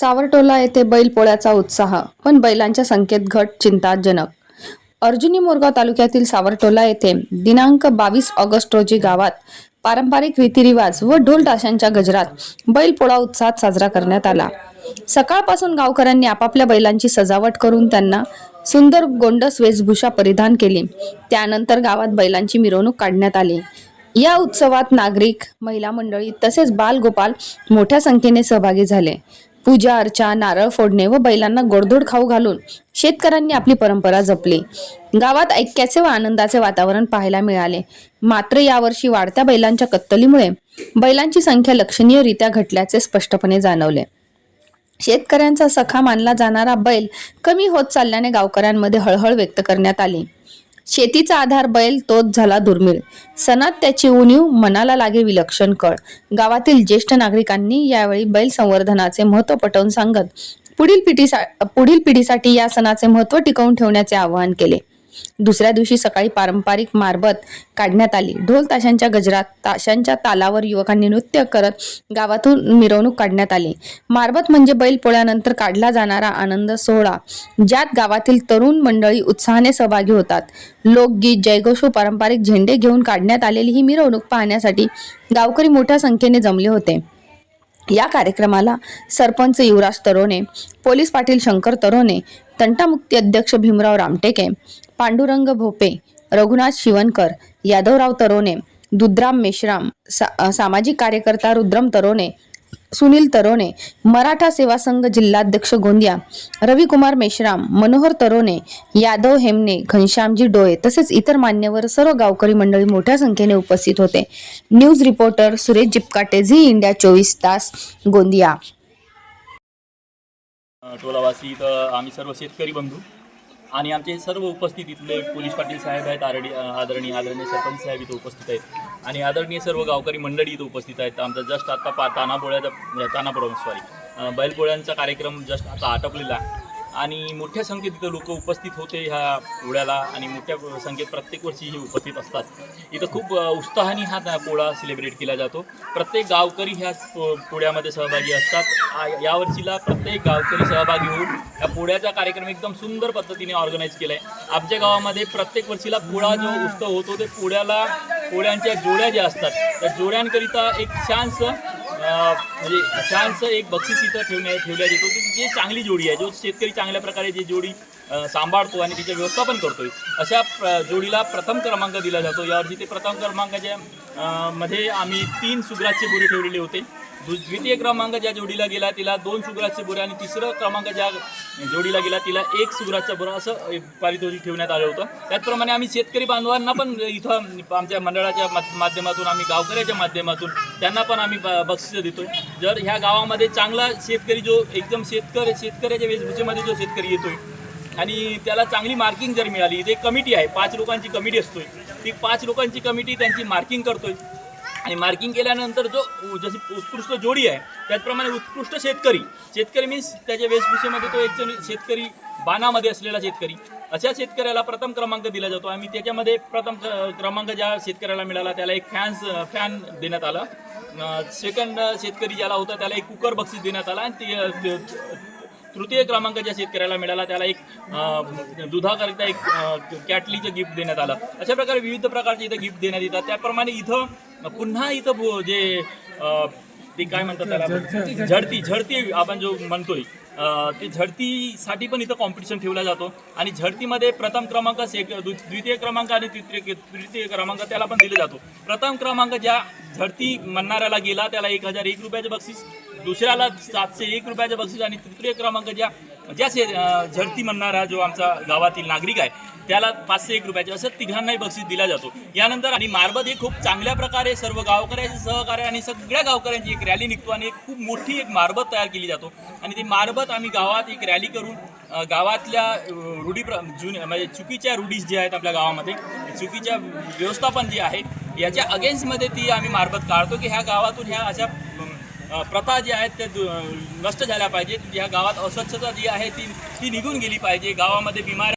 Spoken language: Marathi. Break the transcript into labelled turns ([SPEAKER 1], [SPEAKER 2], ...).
[SPEAKER 1] सावरटोला येथे बैल पोळ्याचा उत्साह पण बैलांच्या संख्येत घट चिंताजनक. अर्जुनी मोरगाव तालुक्यातील सावरटोला येथे दिनांक बावीस ऑगस्ट रोजी गावात पारंपरिक रीतिरिवाज व ढोल ताशांच्या गजरात बैल पोळा उत्साहात साजरा करण्यात आला. सकाळपासून गावकऱ्यांनी आपापल्या बैलांची सजावट करून त्यांना सुंदर गोंडस वेशभूषा परिधान केली. त्यानंतर गावात बैलांची मिरवणूक काढण्यात आली. या उत्सवात नागरिक महिला मंडळी तसेच बालगोपाल मोठ्या संख्येने सहभागी झाले. पूजा अर्चा नारळ फोडणे व बैलांना गोडधोड खाऊ घालून शेतकऱ्यांनी आपली परंपरा जपली. गावात ऐक्याचे व आनंदाचे वातावरण पाहायला मिळाले. मात्र यावर्षी वाढत्या बैलांच्या कत्तलीमुळे बैलांची संख्या लक्षणीयरित्या घटल्याचे स्पष्टपणे जाणवले. शेतकऱ्यांचा सखा मानला जाणारा बैल कमी होत चालल्याने गावकऱ्यांमध्ये हळहळ व्यक्त करण्यात आली. शेतीचा आधार बैल तोच झाला दुर्मिळ. सणात त्याची उणीव मनाला लागे विलक्षण कळ. गावातील ज्येष्ठ नागरिकांनी यावेळी बैल संवर्धनाचे महत्त्व पटवून सांगत पुढील पिढीसा पुढील पिढीसाठी या सणाचे महत्त्व टिकवून ठेवण्याचे आवाहन केले. दुसऱ्या दिवशी सकाळी पारंपरिक मारबत काढण्यात आली. ढोल ताशांच्या गजरात ताशांच्या तालावर युवकांनी नृत्य करत गावातून मिरवणूक काढण्यात आली. मारबत म्हणजे बैल पोळ्यानंतर काढला जाणारा आनंद सोहळा ज्यात गावातील तरुण मंडळी उत्साहाने सहभागी होतात. लोकगीत जयघोष व पारंपरिक झेंडे घेऊन काढण्यात आलेली ही मिरवणूक पाहण्यासाठी गावकरी मोठ्या संख्येने जमले होते. या कार्यक्रमाला सरपंच युवराज तरोने पोलीस पाटील शंकर तरोने तंटामुक्ती अध्यक्ष भीमराव रामटेके पांडुरंग भोपे रघुनाथ शिवनकर यादवराव तरोने दुद्राम मेश्राम सा सामाजिक कार्यकर्ता रुद्रम तरोने सुनील तरोने मराठा सेवा संघ जिल्हाध्यक्ष गोंदिया रविकुमार मेश्राम मनोहर तरोने यादव हेमने घनश्यामजी डोळे तसेच इतर मान्यवर सर्व गावकरी मंडळी मोठ्या संख्येने उपस्थित होते. News reporter Suresh Jipkate Zee India चोवीस तास गोंदिया.
[SPEAKER 2] टोलावासी इथं आम्ही सर्व शेतकरी बंधू. आणि आमचे सर्व उपस्थित इथले पोलीस पाटील साहेब आहेत आरडी आदरणीय आदरणीय सरपंच साहेब इथं उपस्थित आहेत. आणि आदरणीय सर्व गावकरी मंडळी इथं उपस्थित आहेत. आमचा जस्ट आता पा तानापोळ्याचा तानापोळा सॉरी बैलपोळ्यांचा कार्यक्रम जस्ट आता आटपलेला आहे. आणि मोठ्या संख्येत इथं लोक उपस्थित होते ह्या पोळ्याला आणि मोठ्या संख्येत प्रत्येक वर्षी हे उपस्थित असतात. इथं खूप उत्साहाने हा पोळा सेलिब्रेट केला जातो. प्रत्येक गावकरी ह्या पो- पोळ्यामध्ये सहभागी असतात. यावर्षीला प्रत्येक गावकरी सहभागी होऊन या पोळ्याचा कार्यक्रम एकदम सुंदर पद्धतीने ऑर्गनाईज केला आहे आमच्या गावामध्ये प्रत्येक वर्षीला पोळा जो उत्सव होतो ते पोळ्याला पोळ्यांच्या जोड्या ज्या असतात त्या जोड्यांकरिता एक छानसं म्हणजे छानसं एक बक्षीस इथं ठेवण्या ठेवल्या जातो की जे चांगली जोडी आहे जो शेतकरी चांगल्या प्रकारे जी जोडी सांभाळतो आणि तिचे व्यवस्थापन करतोय. अशा प्र जोडीला प्रथम क्रमांक दिला जातो. यावर्षी ते प्रथम क्रमांकाच्या मध्ये आम्ही तीन सुग्रासचे बोरे ठेवलेले होते. द्वितीय क्रमांक ज्या जोडीला गेला तिला दोन सुग्रासचे बोरे आणि तिसरं क्रमांक ज्या जोडीला गेला तिला एक सुग्रासचा बोरा असं पारितोषिक ठेवण्यात आलं होतं. त्याचप्रमाणे आम्ही शेतकरी बांधवांना पण इथं आमच्या मंडळाच्या माध्यमातून आम्ही गावकऱ्याच्या माध्यमातून त्यांना पण आम्ही ब- बक्षिसं देतोय. जर ह्या गावामध्ये चांगला शेतकरी जो एकदम शेतकरी शेतकऱ्याच्या वेशभूषेमध्ये जो शेतकरी येतोय आणि त्याला चांगली मार्किंग जर मिळाली इथे कमिटी आहे पाच लोकांची कमिटी असतोय. ती पाच लोकांची कमिटी त्यांची मार्किंग करतोय. आणि मार्किंग केल्यानंतर जो जशी उत्कृष्ट जोडी आहे त्याचप्रमाणे उत्कृष्ट शेतकरी. शेतकरी मीन्स त्याच्या वेशभूषेमध्ये तो एक जण शेतकरी बाणामध्ये असलेला शेतकरी. अशा शेतकऱ्याला प्रथम क्रमांक दिला जातो. आम्ही त्याच्यामध्ये प्रथम क्रमांक ज्या शेतकऱ्याला मिळाला त्याला एक फॅन्स फॅन देण्यात आला. सेकंड शेतकरी ज्याला होता त्याला एक कुकर बक्षीस देण्यात आला. आणि ते तृतीय क्रमांक ज्या शेतकऱ्याला मिळाला त्याला एक दुधाकरिता एक कॅटलीचं गिफ्ट देण्यात आलं. अशा प्रकारे विविध प्रकारचे इथं गिफ्ट देण्यात येतात. त्याप्रमाणे इथं पुन्हा इथं जे ते काय म्हणतात त्याला झडती झडती. आपण जो म्हणतोय ते झडतीसाठी पण इथं कॉम्पिटिशन ठेवला जातो. आणि झडतीमध्ये प्रथम क्रमांक द्वितीय क्रमांक आणि तृतीय तृतीय क्रमांक त्याला पण दिले जातो. प्रथम क्रमांक ज्या झडती म्हणणाऱ्याला गेला त्याला एक हजार एक रुपयाचं बक्षीस दुसऱ्याला सातशे एक रुपयाचं बक्षीस आणि तृतीय क्रमांक ज्या ज्या झडती म्हणणारा जो आमचा गावातील नागरिक आहे त्याला पाचशे एक रुपयाचे असं तिघांनाही बक्षीस दिला जातो. यानंतर आणि मारबत हे खूप चांगल्या प्रकारे सर्व गावकऱ्यांचे सहकार्य आणि सगळ्या गावकऱ्यांची एक रॅली निघतो आणि एक खूप मोठी एक मारबत तयार केली जातो. आणि ती मारबत आम्ही गावात एक रॅली करून गावातल्या रूढी प्र जुन्या म्हणजे चुकीच्या रूढीज ज्या आहेत आपल्या गावामध्ये चुकीच्या व्यवस्थापन जे आहे याच्या अगेन्स्टमध्ये ती आम्ही मारबत काढतो की ह्या गावातून ह्या अशा प्रथा ज्या आहेत त्या नष्ट झाल्या पाहिजेत. ह्या गावात अस्वच्छता जी आहे ती ती निघून गेली पाहिजे. गावामध्ये बिमार